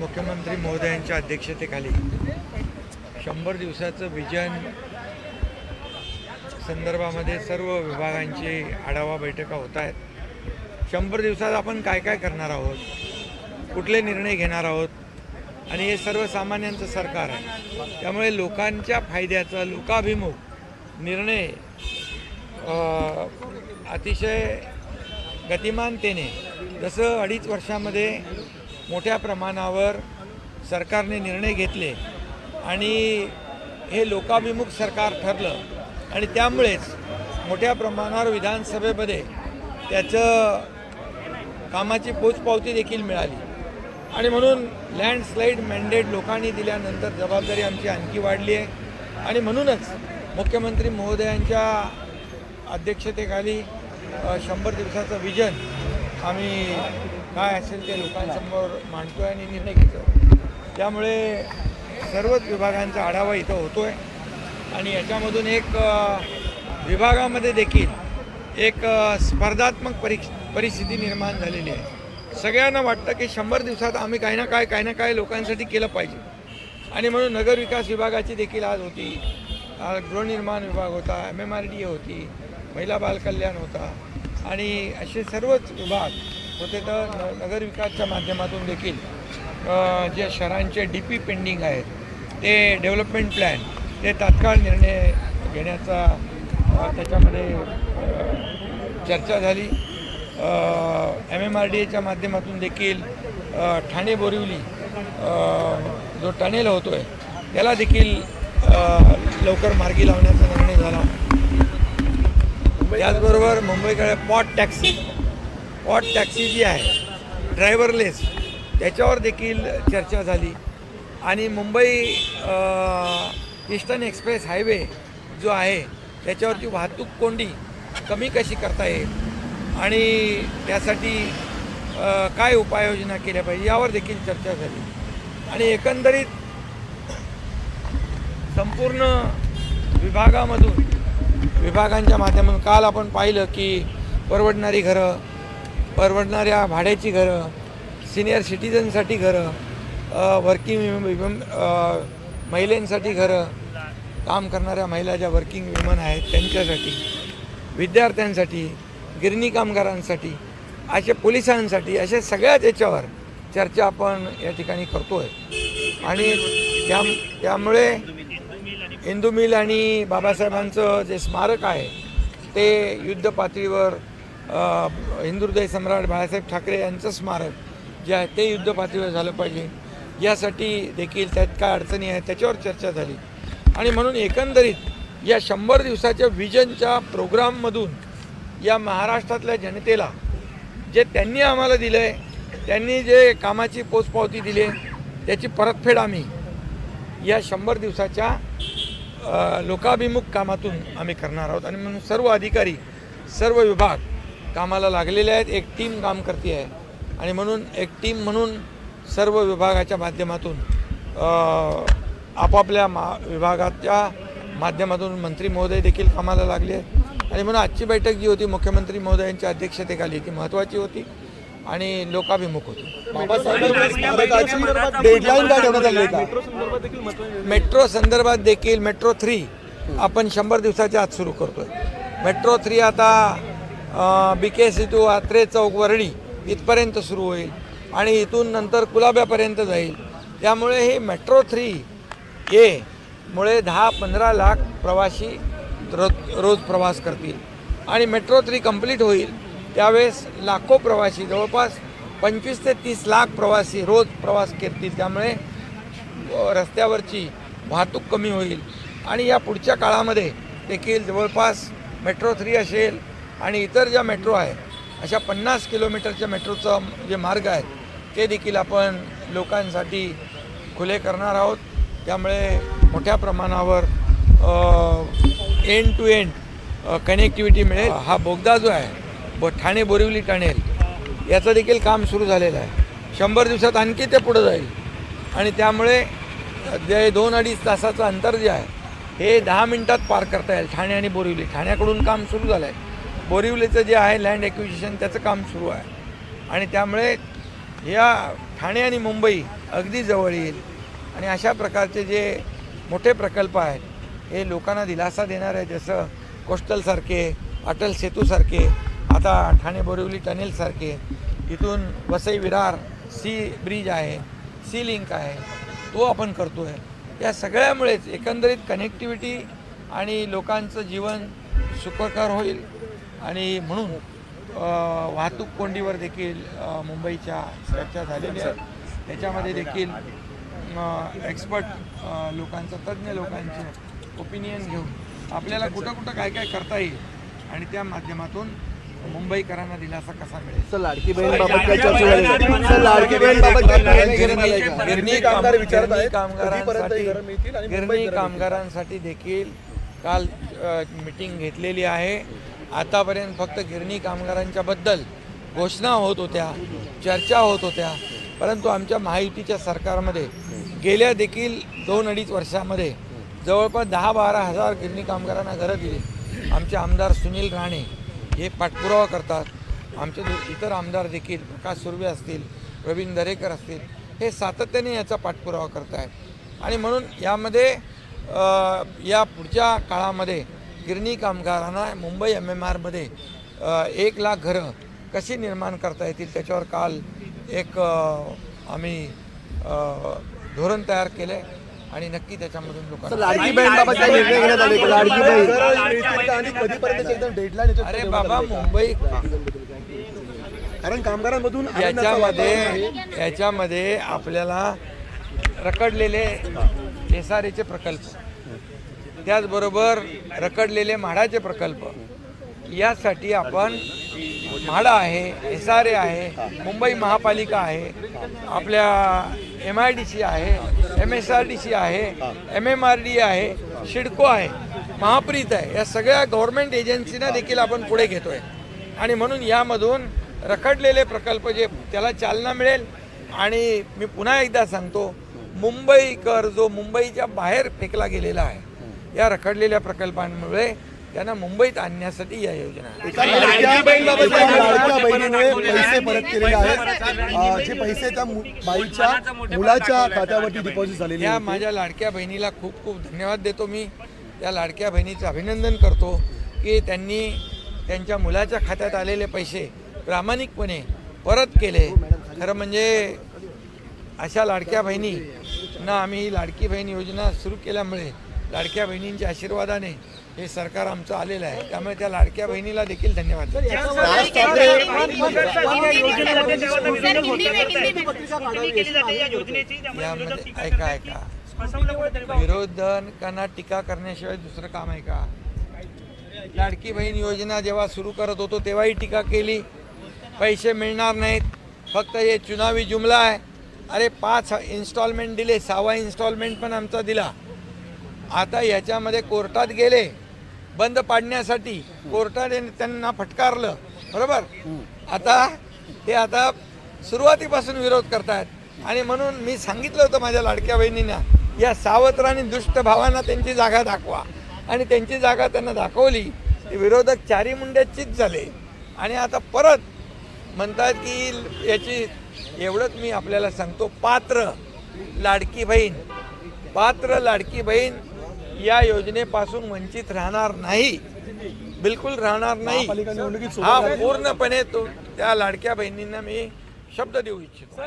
मुख्यमंत्री महोदयांच्या अध्यक्षतेखाली शंभर दिवसाचं विजन संदर्भामध्ये सर्व विभागांची आढावा बैठका होत आहेत. शंभर दिवसात आपण काय काय करणार आहोत? कुठले निर्णय घेणार आहोत? आणि हे सर्वसामान्यांचं सरकार आहे. त्यामुळे लोकांच्या फायद्याचा लोकाभिमुख निर्णय अतिशय गतिमानतेने जसं अडीच वर्षामध्ये मोठ्या प्रमाणावर सरकारने निर्णय घेतले आणि हे लोकाभिमुख सरकार ठरलं आणि त्यामुळेच मोठ्या प्रमाणावर विधानसभेमध्ये त्याचं कामाची पोचपावती देखील मिळाली. आणि म्हणून लँडस्लाईड मॅन्डेट लोकांनी दिल्यानंतर जबाबदारी आमची आणखी वाढली आहे. आणि म्हणूनच मुख्यमंत्री महोदयांच्या अध्यक्षतेखाली शंभर दिवसाचं विजन आम्ही काय असेल ते लोकांसमोर मांडतो आहे आणि निर्णय घेतो त्यामुळे सर्वच विभागांचा आढावा इथं होतो आहे आणि याच्यामधून एक विभागामध्ये देखील एक स्पर्धात्मक परीक्ष परिस्थिती निर्माण झालेली आहे. सगळ्यांना वाटतं की शंभर दिवसात आम्ही काही ना काय काही ना काय लोकांसाठी केलं पाहिजे. आणि म्हणून नगरविकास विभागाची देखील आज होती. गृहनिर्माण विभाग होता एम एम आर डी होती महिला बालकल्याण होता. आणि असे सर्वच विभाग होते तर नगरविकासच्या माध्यमातून देखील जे शहरांचे डी पी पेंडिंग आहेत ते डेव्हलपमेंट प्लॅन ते तात्काळ निर्णय घेण्याचा त्याच्यामध्ये चर्चा झाली. एम एम आर डी एच्या माध्यमातून देखील ठाणे बोरिवली जो टनेल होतो आहे त्याला देखील लवकर मार्गी लावण्याचा निर्णय झाला. त्याचबरोबर मुंबईकडे पॉट टॅक्सी पॉट टॅक्सी जी आहे ड्रायव्हरलेस त्याच्यावर देखील चर्चा झाली. आणि मुंबई ईस्टर्न एक्सप्रेस हायवे जो आहे त्याच्यावरची वाहतूक कोंडी कमी कशी करता येईल? आणि त्यासाठी काय उपाययोजना केल्या पाहिजे? यावर देखील चर्चा झाली. आणि एकंदरीत संपूर्ण विभागामधून विभागांच्या माध्यमातून काल आपण पाहिलं की परवडणारी घरं परवडणाऱ्या भाड्याची घरं सिनियर सिटीजनसाठी घरं वर्किंग विमन महिलांसाठी घरं काम करणाऱ्या महिला ज्या वर्किंग विमन आहेत त्यांच्यासाठी विद्यार्थ्यांसाठी गिरणी कामगारांसाठी असे पोलिसांसाठी अशा सगळ्याच याच्यावर चर्चा आपण या ठिकाणी करतो आहे आणि त्या त्यामुळे इंदू मिल आणि बाबासाहेबांचं जे स्मारक आहे ते युद्ध पातळीवर हिंदुहृदय सम्राट बाळासाहेब ठाकरे यांचं स्मारक जे आहे ते युद्ध पातळीवर झालं पाहिजे. यासाठी देखील त्यात काय अडचणी आहेत त्याच्यावर चर्चा झाली. आणि म्हणून एकंदरीत या शंभर दिवसाच्या विजनच्या प्रोग्राममधून या महाराष्ट्रातल्या जनतेला जे त्यांनी आम्हाला दिलं आहे त्यांनी जे कामाची पोचपावती दिली आहे त्याची परतफेड आम्ही या शंभर दिवसाच्या लोकाभिमुख कामातून आम्ही करणार आहोत. आणि म्हणून सर्व अधिकारी सर्व विभाग कामाला लागलेले आहेत. एक टीम काम करते आहे. आणि म्हणून एक टीम म्हणून सर्व विभागाच्या माध्यमातून आपापल्या मा विभागाच्या माध्यमातून मंत्री महोदय देखील कामाला लागले आहेत. आणि म्हणून आजची बैठक जी होती मुख्यमंत्री महोदयांच्या अध्यक्षतेखाली ती महत्त्वाची होती. आणि लोकाभिमुख होती. मेट्रो संदर्भात देखील मेट्रो थ्री आपण शंभर दिवसाच्या आत सुरू करतोय. मेट्रो थ्री आता बी के सी आत्रे चौक वरळी इथपर्यंत सुरू होईल आणि इथून नंतर कुलाब्यापर्यंत जाईल. त्यामुळे हे मेट्रो थ्री ए मुळे दहा पंधरा लाख प्रवासी रोज रोज प्रवास करतील. आणि मेट्रो थ्री कंप्लीट होईल. त्यावेळेस लाखो प्रवासी जवळपास पंचवीस ते तीस लाख प्रवासी रोज प्रवास करतील. त्यामुळे रस्त्यावरची वाहतूक कमी होईल. आणि या पुढच्या काळामध्ये देखील जवळपास मेट्रो थ्री असेल आणि इतर ज्या मेट्रो आहे अशा पन्नास किलोमीटरच्या मेट्रोचा जे मार्ग आहेत ते देखील आपण लोकांसाठी खुले करणार आहोत. त्यामुळे मोठ्या प्रमाणावर एंड टू एंड कनेक्टिव्हिटी मिळेल. हा बोगदा जो आहे ब ठाणे बोरिवली टणेल याचं देखील काम सुरू झालेलं आहे. शंभर दिवसात आणखी ते पुढं जाईल. आणि त्यामुळे जे दोन अडीच तासाचं अंतर जे आहे हे दहा मिनटात पार करता येईल ठाणे आणि बोरिवली. ठाण्याकडून काम सुरू झालं आहे बोरिवलीचं जे आहे लँड एक्विजिशन त्याचं काम सुरू आहे. आणि त्यामुळे या ठाणे आणि मुंबई अगदी जवळ येईल. आणि अशा प्रकारचे जे मोठे प्रकल्प आहेत हे लोकांना दिलासा देणार आहे जसं कोस्टलसारखे अटल सेतूसारखे आता ठाणे बोरिवली टनेलसारखे इथून वसई विरार सी ब्रिज आहे सी लिंक आहे तो आपण करतो आहे या सगळ्यामुळेच एकंदरीत कनेक्टिव्हिटी आणि लोकांचं जीवन सुखकर होईल. आणि म्हणून वाहतूक कोंडीवर देखील मुंबईच्या चर्चा झालेली आहे त्याच्यामध्ये देखील एक्सपर्ट लोकांचं तज्ज्ञ लोकांचे ओपिनियन घेऊन आपल्याला कुठं कुठं काय काय करता येईल आणि त्या माध्यमातून मुंबईकरांना दिलासा कसा मिळेल? सर लाडकी बहीण? गिरणी कामगारांसाठी देखील काल मिटिंग घेतलेली आहे. आतापर्यंत फक्त गिरणी कामगारांच्याबद्दल घोषणा होत होत्या चर्चा होत होत्या. परंतु आमच्या महायुतीच्या सरकारमध्ये गेल्या देखील दोन अडीच वर्षामध्ये जवळपास दहा बारा हजार गिरणी कामगारांना घरं दिली. आमचे आमदार सुनील राणे हे पाठपुरावा करतात. आमचे इतर आमदार देखील प्रकाश सुर्वे असतील प्रवीण दरेकर असतील हे सातत्याने याचा पाठपुरावा करत आहेत आणि म्हणून यामध्ये या पुढच्या काळामध्ये गिरणी कामगारांना मुंबई एम एम आरमध्ये एक लाख घरं कशी निर्माण करता येतील त्याच्यावर काल एक आम्ही धोरण तयार केलं आहे आणि नक्की त्याच्यामधून लोकांना अरे बाबा मुंबई कारण कामगारांमधून याच्यामध्ये. याच्यामध्ये आपल्याला रखडलेले एस आर एचे प्रकल्प. त्याचबरोबर रखडलेले म्हाडाचे प्रकल्प. यासाठी आपण म्हाडा आहे एस आर ए आहे मुंबई महापालिका आहे आपल्या एम आय डी सी आहे M S R D C आहे एम एम आर डी आहे शिडको आहे महाप्रीत आहे. या सगळ्या गव्हर्मेंट एजन्सीना देखील आपण पुढे घेतोय. आणि म्हणून यामधून रखडलेले प्रकल्प जे त्याला चालना मिळेल आणि मी पुन्हा एकदा सांगतो मुंबईकर जो मुंबईच्या बाहेर फेकला गेलेला आहे या रखडलेल्या प्रकल्पांमुळे त्यांना मुंबईत आणण्यासाठी या योजना होते. माझ्या लाडक्या बहिणीला खूप खूप धन्यवाद देतो मी. त्या लाडक्या बहिणीचं अभिनंदन करतो की त्यांनी त्यांच्या मुलाच्या खात्यात आलेले पैसे प्रामाणिकपणे परत केले. खरं म्हणजे अशा लाडक्या बहिणींना आम्ही ही लाडकी बहीण योजना सुरू केल्यामुळे लाडक्या बहिणींच्या आशीर्वादाने हे सरकार आमचं आलेलं आहे. त्यामुळे त्या लाडक्या बहिणीला देखील धन्यवाद. यामध्ये ऐका ऐका. विरोधकांना टीका करण्याशिवाय दुसरं काम आहे का? लाडकी बहीण योजना जेव्हा सुरू करत होतो तेव्हाही टीका केली. पैसे मिळणार नाहीत. फक्त हे चुनावी जुमला आहे. अरे पाच इन्स्टॉलमेंट दिले सहावा इन्स्टॉलमेंट पण आमचा दिला. आता याच्यामध्ये कोर्टात गेले बंद पाडण्यासाठी कोर्टाने त्यांना फटकारलं बरोबर? आता ते आता सुरुवातीपासून विरोध करतायत. आणि म्हणून मी सांगितलं होतं माझ्या लाडक्या बहिणींना या सावत्र आणि दुष्ट भावांना त्यांची जागा दाखवा. आणि त्यांची जागा त्यांना दाखवली. विरोधक चारी मुंड्याचीच झाले. आणि आता परत म्हणतात की याची एवढंच मी आपल्याला सांगतो. पात्र लाडकी बहीण पात्र लाडकी बहीण या योजनेपासून वंचित राहणार नाही. बिलकुल राहणार नाही. हा. पूर्णपणे तो त्या लाडक्या बहिणींना मी शब्द देऊ इच्छितो.